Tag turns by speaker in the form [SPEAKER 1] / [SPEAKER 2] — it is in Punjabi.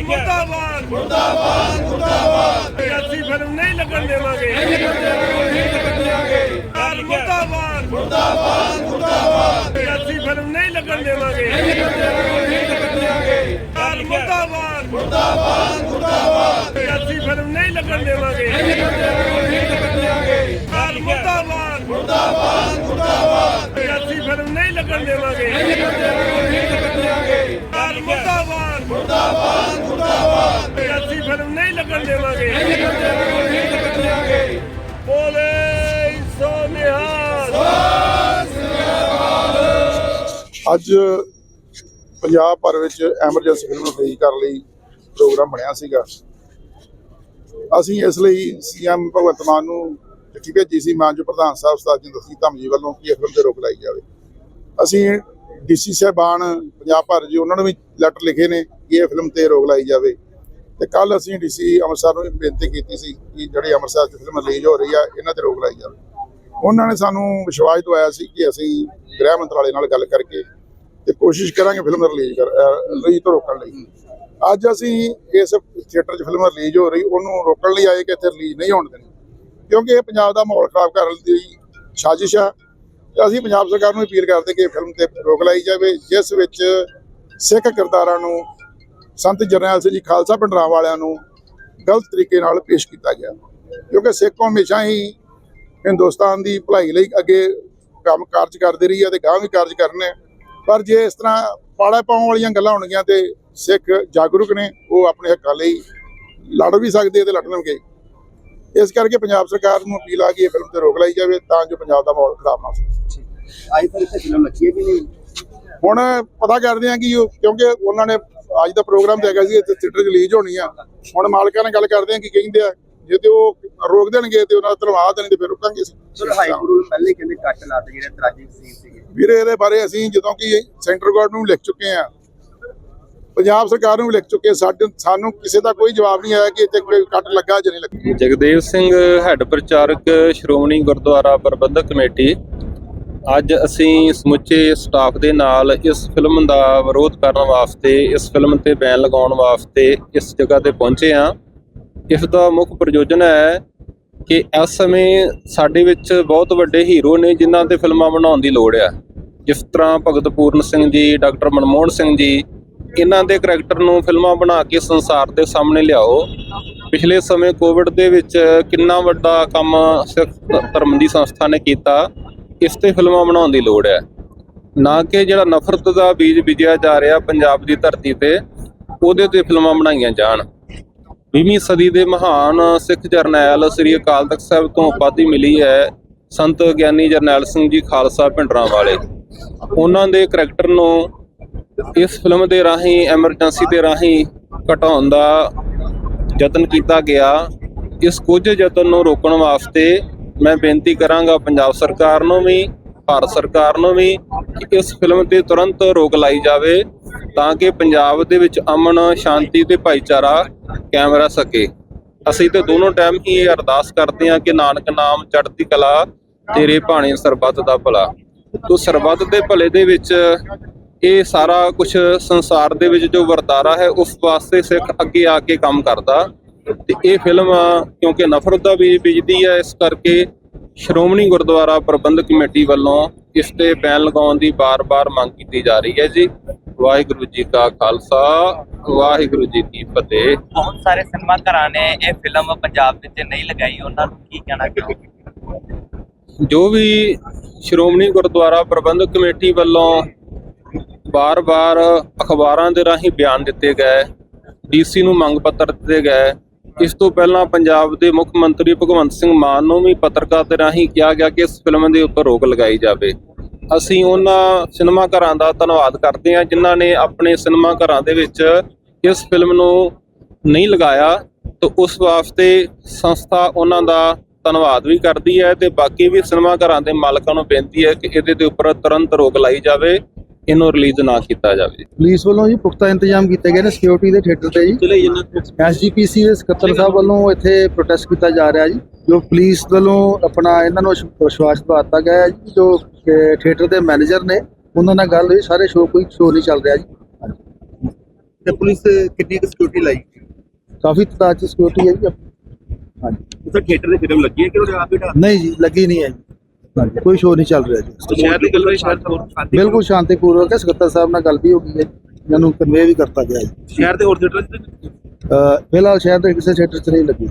[SPEAKER 1] ਮੁਰਦਾਬਾਦ ਮੁਰਦਾਬਾਦ ਮੁਰਦਾਬਾਦ ਅਸੀਂ ਫਿਲਮ ਨਹੀਂ ਲੱਗਣ ਦੇਵਾਂਗੇ ਨਹੀਂ ਲੱਗਣ ਦੇਵਾਂਗੇ ਮੁਰਦਾਬਾਦ ਮੁਰਦਾਬਾਦ ਮੁਰਦਾਬਾਦ ਅਸੀਂ ਫਿਲਮ ਨਹੀਂ ਲੱਗਣ ਦੇਵਾਂਗੇ ਨਹੀਂ ਲੱਗਣ ਦੇਵਾਂਗੇ ਮੁਰਦਾਬਾਦ ਮੁਰਦਾਬਾਦ ਮੁਰਦਾਬਾਦ ਅਸੀਂ ਫਿਲਮ ਨਹੀਂ ਲੱਗਣ ਦੇਵਾਂਗੇ ਨਹੀਂ ਲੱਗਣ ਦੇਵਾਂਗੇ ਮੁਰਦਾਬਾਦ ਮੁਰਦਾਬਾਦ ਮੁਰਦਾਬਾਦ ਅਸੀਂ ਫਿਲਮ ਨਹੀਂ ਲੱਗਣ ਦੇਵਾਂਗੇ ਨਹੀਂ ਲੱਗਣ ਅਸੀਂ ਫਿਲਮ ਨਹੀਂ ਲੱਗਣ ਦੇਵਾਂਗੇ। ਨਹੀਂ ਲੱਗਣ ਦੇਵਾਂਗੇ ਬੋਲੇ ਸੋ ਨਿਹਾਲ।
[SPEAKER 2] ਅੱਜ ਪੰਜਾਬ ਭਰ ਵਿੱਚ ਐਮਰਜੈਂਸੀ ਫਿਲਮ ਰਿਲੀਜ਼ ਕਰਨ ਲਈ ਪ੍ਰੋਗਰਾਮ ਬਣਿਆ ਸੀਗਾ। ਅਸੀਂ ਇਸ ਲਈ ਸੀਐਮ ਭਗਵੰਤ ਮਾਨ ਨੂੰ ਚਿੱਠੀ ਭੇਜੀ ਸੀ ਮਾਨਯੋਗ ਪ੍ਰਧਾਨ ਸਾਹਿਬ ਉਸਤਾਦ ਜਿੰਦਰ ਸਿੰਘ ਧੰਮ ਜੀ ਵੱਲੋਂ ਕਿ ਇਹ ਫਿਲਮ ਤੇ ਰੋਕ ਲਾਈ ਜਾਵੇ। ਅਸੀਂ ਡੀਸੀ ਸਾਹਿਬਾਨ ਪੰਜਾਬ ਭਰ ਜੀ ਉਹਨਾਂ ਨੂੰ ਵੀ ਲੈਟਰ ਲਿਖੇ ਨੇ ਕਿ ਇਹ ਫਿਲਮ ਤੇ ਰੋਕ ਲਾਈ ਜਾਵੇ। ਤੇ ਕੱਲ ਅਸੀਂ ਡੀਸੀ ਅੰਮ੍ਰਿਤਸਰ ਨੂੰ ਬੇਨਤੀ ਕੀਤੀ ਸੀ ਕਿ ਜਿਹੜੀ ਅੰਮ੍ਰਿਤਸਰ 'ਚ ਫਿਲਮ ਰਿਲੀਜ਼ ਹੋ ਰਹੀ ਆ, ਇਹਨਾਂ ਤੇ ਰੋਕ ਲਾਈ ਜਾਵੇ। ਉਹਨਾਂ ਨੇ ਸਾਨੂੰ ਵਿਸ਼ਵਾਸ ਦਵਾਇਆ ਸੀ ਕਿ ਅਸੀਂ ਗ੍ਰਹਿ ਮੰਤਰਾਲੇ ਨਾਲ ਗੱਲ ਕਰਕੇ ਤੇ ਕੋਸ਼ਿਸ਼ ਕਰਾਂਗੇ ਫਿਲਮ ਰਿਲੀਜ਼ ਕਰ ਰਿਲੀਜ਼ ਤੋਂ ਰੋਕਣ ਲਈ। ਅੱਜ ਅਸੀਂ ਇਸ ਥੀਏਟਰ 'ਚ ਫਿਲਮ ਰਿਲੀਜ਼ ਹੋ ਰਹੀ, ਉਹਨੂੰ ਰੋਕਣ ਲਈ ਆਏ ਕਿ ਇੱਥੇ ਰਿਲੀਜ਼ ਨਹੀਂ ਹੋਣ ਦੇਣੀ। ਕਿਉਂਕਿ ਇਹ ਪੰਜਾਬ ਦਾ ਮਾਹੌਲ ਖਰਾਬ ਕਰਨ ਦੀ ਸਾਜ਼ਿਸ਼ ਆ। ਤੇ ਅਸੀਂ ਪੰਜਾਬ ਸਰਕਾਰ ਨੂੰ ਅਪੀਲ ਕਰਦੇ ਕਿ ਫਿਲਮ ਤੇ ਰੋਕ ਲਾਈ ਜਾਵੇ, ਜਿਸ ਵਿੱਚ ਸਿੱਖ ਕਿਰਦਾਰਾਂ ਨੂੰ ਸੰਤ ਜਰਨੈਲ ਸਿੰਘ ਜੀ ਖਾਲਸਾ ਪਿੰਡਰਾਂ ਵਾਲਿਆਂ ਨੂੰ ਗਲਤ ਤਰੀਕੇ ਨਾਲ ਪੇਸ਼ ਕੀਤਾ ਗਿਆ। ਕਿਉਂਕਿ ਸਿੱਖ ਕੌਮ ਹਮੇਸ਼ਾ ਹੀ ਹਿੰਦੁਸਤਾਨ ਦੀ ਭਲਾਈ ਲਈ ਅੱਗੇ ਕੰਮ ਕਾਰਜ ਕਰਦੀ ਰਹੀ ਹੈ ਤੇ ਗਾਂ ਵੀ ਕਾਰਜ ਕਰਨੇ। ਪਰ ਜੇ ਇਸ ਤਰ੍ਹਾਂ ਪਾੜਾ ਪਾਉਣ ਵਾਲੀਆਂ ਗੱਲਾਂ ਹੋਣਗੀਆਂ ਤੇ ਸਿੱਖ ਜਾਗਰੂਕ ਨੇ ਉਹ ਆਪਣੇ ਹੱਕਾਂ ਲਈ ਲੜ ਵੀ ਸਕਦੇ ਤੇ ਲੜਨਗੇ। ਇਸ ਕਰਕੇ ਪੰਜਾਬ ਸਰਕਾਰ ਨੂੰ ਅਪੀਲ ਆ ਕਿ ਇਹ ਫਿਲਮ ਤੇ ਰੋਕ ਲਾਈ ਜਾਵੇ ਤਾਂ ਜੋ ਪੰਜਾਬ ਦਾ ਮਾਹੌਲ ਖਰਾਬ ਨਾ ਹੋਵੇ
[SPEAKER 3] ਅੱਜ ਤੱਕ ਇੱਥੇ ਫਿਲਮ ਲੱਗੀ ਹੈ ਕਿ ਨਹੀਂ।
[SPEAKER 2] ਹੁਣ ਪਤਾ ਕਰਦੇ ਆ ਕਿ ਉਹ- ਕਿਉਂਕਿ ਉਹਨਾਂ ਨੇ ਅੱਜ ਦਾ ਪ੍ਰੋਗਰਾਮ ਤੇ ਹੈਗਾ ਸੀ ਇੱਥੇ ਥੀਏਟਰ ਰਿਲੀਜ਼ ਹੋਣੀ ਆ। ਹੁਣ ਮਾਲਕਾਂ ਨਾਲ ਗੱਲ ਕਰਦੇ ਆ ਕਿ ਕਹਿੰਦੇ ਆ ਜੇ ਤੇ ਉਹ ਰੋਕ ਦੇਣਗੇ ਤੇ ਉਹਨਾਂ ਦਾ ਧੰਨਵਾਦ ਨਹੀਂ ਤੇ ਫਿਰ ਰੁਕਾਂਗੇ
[SPEAKER 3] ਚਲੋ ਹਾਈ ਕੋਰਟ ਪਹਿਲੇ ਕਹਿੰਦੇ ਕੱਟ ਲਾਤੇ ਜਿਹੜੇ ਟ੍ਰੈਜਿਕ ਸੀਨ ਸੀਗੇ।
[SPEAKER 2] ਵੀਰੇ ਇਹਦੇ ਬਾਰੇ ਅਸੀਂ ਜਦੋਂ ਕਿ ਸੈਂਟਰ ਗਵਰਨਮੈਂਟ ਨੂੰ ਲਿਖ ਚੁੱਕੇ ਆ ਪੰਜਾਬ ਸਰਕਾਰ ਨੂੰ ਲਿਖ ਚੁੱਕੇ ਆ। ਸਾਡੇ ਸਾਨੂੰ ਕਿਸੇ ਦਾ ਕੋਈ ਜਵਾਬ ਨਹੀਂ ਆਇਆ ਕਿ ਇੱਥੇ ਕੋਈ ਕੱਟ ਲੱਗਾ ਜਾਂ ਨਹੀਂ ਲੱਗਾ।
[SPEAKER 4] ਜਗਦੇਵ ਸਿੰਘ ਹੈੱਡ ਪ੍ਰਚਾਰਕ ਸ਼੍ਰੋਮਣੀ ਗੁਰਦੁਆਰਾ ਪ੍ਰਬੰਧਕ ਕਮੇਟੀ ਅੱਜ ਅਸੀਂ ਸਮੁੱਚੇ ਸਟਾਫ ਦੇ ਨਾਲ ਇਸ ਫਿਲਮ ਦਾ ਵਿਰੋਧ ਕਰਨ ਵਾਸਤੇ, ਇਸ ਫਿਲਮ ਤੇ ਬੈਨ ਲਗਾਉਣ ਵਾਸਤੇ ਇਸ ਜਗ੍ਹਾ ਤੇ ਪਹੁੰਚੇ ਹਾਂ। ਇਸ ਦਾ ਮੁੱਖ ਪ੍ਰਯੋਜਨ ਹੈ ਕਿ ਇਸ ਸਮੇਂ ਸਾਡੇ ਵਿੱਚ ਬਹੁਤ ਵੱਡੇ ਹੀਰੋ ਨੇ ਜਿਨ੍ਹਾਂ ਤੇ ਫਿਲਮਾਂ ਬਣਾਉਣ ਦੀ ਲੋੜ ਹੈ ਜਿਸ ਤਰ੍ਹਾਂ ਭਗਤ ਪੂਰਨ ਸਿੰਘ ਜੀ, ਡਾਕਟਰ ਮਨਮੋਹਨ ਸਿੰਘ ਜੀ, ਇਹਨਾਂ ਦੇ ਕਰੈਕਟਰ ਨੂੰ ਫਿਲਮਾਂ ਬਣਾ ਕੇ ਸੰਸਾਰ ਦੇ ਸਾਹਮਣੇ ਲਿਆਓ। ਪਿਛਲੇ ਸਮੇਂ ਕੋਵਿਡ ਦੇ ਵਿੱਚ ਕਿੰਨਾ ਵੱਡਾ ਕੰਮ ਸਿੱਖ ਧਰਮ ਦੀ ਸੰਸਥਾ ਨੇ ਕੀਤਾ। ਇਸ ਤੇ ਫਿਲਮਾਂ ਬਣਾਉਣ ਦੀ ਲੋੜ ਹੈ। ਨਾ ਕਿ ਜਿਹੜਾ ਨਫ਼ਰਤ ਦਾ ਬੀਜ ਬੀਜਿਆ ਜਾ ਰਿਹਾ ਪੰਜਾਬ ਦੀ ਧਰਤੀ ਤੇ, ਉਹਦੇ ਤੇ ਫਿਲਮਾਂ ਬਣਾਈਆਂ ਜਾਣ। 20ਵੀਂ ਸਦੀ ਦੇ ਮਹਾਨ ਸਿੱਖ ਜਰਨੈਲ ਸ੍ਰੀ ਅਕਾਲ ਤਖਤ ਸਾਹਿਬ ਤੋਂ ਉਪਾਧੀ ਮਿਲੀ ਹੈ ਸੰਤ ਗਿਆਨੀ ਜਰਨੈਲ ਸਿੰਘ ਜੀ ਖਾਲਸਾ ਭਿੰਡਰਾਂ ਵਾਲੇ। ਉਹਨਾਂ ਦੇ ਕਰੈਕਟਰ ਨੂੰ ਇਸ ਫਿਲਮ ਦੇ ਰਾਹੀਂ, ਐਮਰਜੈਂਸੀ ਦੇ ਰਾਹੀਂ ਘਟਾਉਣ ਦਾ ਯਤਨ ਕੀਤਾ ਗਿਆ। ਇਸ ਕੁਝ ਯਤਨ ਨੂੰ ਰੋਕਣ ਵਾਸਤੇ ਮੈਂ ਬੇਨਤੀ ਕਰਾਂਗਾ ਪੰਜਾਬ ਸਰਕਾਰ ਨੂੰ ਵੀ, ਭਾਰਤ ਸਰਕਾਰ ਨੂੰ ਵੀ ਕਿ ਇਸ ਫਿਲਮ ਤੇ ਤੁਰੰਤ ਰੋਕ ਲਾਈ ਜਾਵੇ ਤਾਂ ਕਿ ਪੰਜਾਬ ਦੇ ਵਿੱਚ ਅਮਨ, ਸ਼ਾਂਤੀ ਤੇ ਭਾਈਚਾਰਾ ਕਾਇਮ ਰਹਿ ਸਕੇ। ਅਸੀਂ ਤੇ ਦੋਨੋਂ ਟਾਈਮ ਹੀ ਇਹ ਅਰਦਾਸ ਕਰਦੇ ਹਾਂ ਕਿ ਨਾਨਕ ਨਾਮ ਚੜ੍ਹਦੀ ਕਲਾ, ਤੇਰੇ ਭਾਣੇ ਸਰਬੱਤ ਦਾ ਭਲਾ। ਤੋ ਸਰਬੱਤ ਦੇ ਭਲੇ ਦੇ ਵਿੱਚ ਇਹ ਸਾਰਾ ਕੁਝ ਸੰਸਾਰ ਦੇ ਵਿੱਚ ਜੋ ਵਰਤਾਰਾ ਹੈ, ਉਸ ਵਾਸਤੇ ਸਿੱਖ ਅੱਗੇ ਆ ਕੇ ਕੰਮ ਕਰਦਾ। ਤੇ ਇਹ ਫਿਲਮ ਕਿਉਂਕਿ ਨਫ਼ਰਤ ਦਾ ਬੀਜ ਬੀਜਦੀ ਹੈ ਇਸ ਕਰਕੇ ਸ਼੍ਰੋਮਣੀ ਗੁਰਦੁਆਰਾ ਪ੍ਰਬੰਧਕ ਕਮੇਟੀ ਵੱਲੋਂ ਇਸ ਤੇ ਬੈਨ ਲਗਾਉਣ ਦੀ ਬਾਰ-ਬਾਰ ਮੰਗ ਕੀਤੀ ਜਾ ਰਹੀ ਹੈ ਜੀ। ਵਾਹਿਗੁਰੂ ਜੀ ਕਾ ਖਾਲਸਾ ਵਾਹਿਗੁਰੂ ਜੀ ਕੀ ਫਤਿਹ।
[SPEAKER 5] ਬਹੁਤ ਸਾਰੇ ਸਿਨੇਮਾ ਘਰਾਂ ਨੇ ਇਹ ਫਿਲਮ ਪੰਜਾਬ ਵਿੱਚ ਨਹੀਂ ਲਗਾਈ ਉਹਨਾਂ ਨੂੰ ਕੀ ਕਹਿਣਾ ਚਾਹੋਗੇ?
[SPEAKER 4] ਜੋ ਵੀ ਸ਼੍ਰੋਮਣੀ ਗੁਰਦੁਆਰਾ ਪ੍ਰਬੰਧਕ ਕਮੇਟੀ ਵੱਲੋਂ ਬਾਰ-ਬਾਰ ਅਖਬਾਰਾਂ ਦੇ ਰਾਹੀਂ ਬਿਆਨ ਦਿੱਤੇ ਗਏ ਡੀਸੀ ਨੂੰ ਮੰਗ ਪੱਤਰ ਦਿੱਤੇ ਗਏ ਇਸ ਤੋਂ ਪਹਿਲਾਂ ਪੰਜਾਬ ਦੇ ਮੁੱਖ ਮੰਤਰੀ ਭਗਵੰਤ ਸਿੰਘ ਮਾਨ ਨੂੰ ਵੀ ਪੱਤਰਕਾਰ ਦੇ ਰਾਹੀਂ ਕਿਹਾ ਗਿਆ ਕਿ ਇਸ ਫਿਲਮ ਦੇ ਉੱਪਰ ਰੋਕ ਲਗਾਈ ਜਾਵੇ। ਅਸੀਂ ਉਹਨਾਂ ਸਿਨੇਮਾ ਘਰਾਂ ਦਾ ਧੰਨਵਾਦ ਕਰਦੇ ਹਾਂ ਜਿਨ੍ਹਾਂ ਨੇ ਆਪਣੇ ਸਿਨੇਮਾ ਘਰਾਂ ਦੇ ਵਿੱਚ ਇਸ ਫਿਲਮ ਨੂੰ ਨਹੀਂ ਲਗਾਇਆ ਤਾਂ ਉਸ ਵਾਸਤੇ ਸੰਸਥਾ ਉਹਨਾਂ ਦਾ ਧੰਨਵਾਦ ਵੀ ਕਰਦੀ ਹੈ ਤੇ ਬਾਕੀ ਵੀ ਸਿਨੇਮਾ ਘਰਾਂ ਦੇ ਮਾਲਕਾਂ ਨੂੰ ਬੇਨਤੀ ਹੈ ਕਿ ਇਹਦੇ ਦੇ ਉੱਪਰ ਤੁਰੰਤ ਰੋਕ ਲਾਈ ਜਾਵੇ। ਇਹਨੂੰ ਰਿਲੀਜ਼ ਨਾ ਕੀਤਾ ਜਾਵੇ।
[SPEAKER 6] ਪੁਲਿਸ ਵੱਲੋਂ ਜੀ ਪੁਖਤਾ ਇੰਤਜ਼ਾਮ ਕੀਤੇ ਗਏ ਨੇ ਸਿਕਿਉਰਿਟੀ ਦੇ ਥੀਏਟਰ ਤੇ ਜੀ। ਐਸਜੀਪੀਸੀ ਦੇ ਸਕੱਤਰ ਸਾਹਿਬ ਵੱਲੋਂ ਇੱਥੇ ਪ੍ਰੋਟੈਸਟ ਕੀਤਾ ਜਾ ਰਿਹਾ ਜੀ ਜੋ ਪੁਲਿਸ ਵੱਲੋਂ ਆਪਣਾ ਇਹਨਾਂ ਨੂੰ ਵਿਸ਼- ਵਿਸ਼ਵਾਸ ਦਿਵਾਤਾ ਗਿਆ ਹੈ ਜੀ ਜੋ ਥੀਏਟਰ ਦੇ ਮੈਨੇਜਰ ਨੇ ਉਹਨਾਂ ਨਾਲ ਗੱਲ ਹੋਈ ਸਾਰੇ ਸ਼ੋਅ ਕੋਈ ਸ਼ੋਅ ਨਹੀਂ ਚੱਲ ਰਿਹਾ ਜੀ।
[SPEAKER 3] ਤੇ ਪੁਲਿਸ ਕਿੰਨੀ ਕੁ ਸਿਕਿਉਰਿਟੀ ਲਾਈ?
[SPEAKER 6] ਕਾਫੀ ਤਦਾਦ ਚ ਸਿਕਿਉਰਿਟੀ ਹੈ ਜੀ। ਹਾਂਜੀ।
[SPEAKER 3] ਉਸੇ ਥੀਏਟਰ ਦੇ ਫਿਲਮ ਲੱਗੀ ਹੈ ਕਿ ਉਹਦੇ ਆਪ ਹੀ
[SPEAKER 6] ਨਹੀਂ ਜੀ ਲੱਗੀ ਨਹੀਂ ਹੈ ਜੀ। ਕੋਈ ਸ਼ੋਅ ਨਹੀਂ ਚੱਲ ਰਿਹਾ ਜੀ।
[SPEAKER 3] ਸ਼ਹਿਰ ਦੀ ਗੱਲ ਸ਼ਹਿਰ ਤੋਂ
[SPEAKER 6] ਬਿਲਕੁਲ ਸ਼ਾਂਤੀਪੂਰਵਕ ਹੈ ਸਕੱਤਰ ਸਾਹਿਬ ਨਾਲ ਗੱਲ ਵੀ ਹੋ ਗਈ ਹੈ ਇਹਨਾਂ ਨੂੰ ਕਨਵੇ ਵੀ ਕਰਤਾ ਗਿਆ ਜੀ।
[SPEAKER 3] ਸ਼ਹਿਰ ਦੇ ਹੋਰ ਥੀਏਟਰ
[SPEAKER 6] ਫਿਲਹਾਲ ਸ਼ਹਿਰ ਦੇ ਕਿਸੇ ਥੀਏਟਰ 'ਚ ਨਹੀਂ ਲੱਗੀ।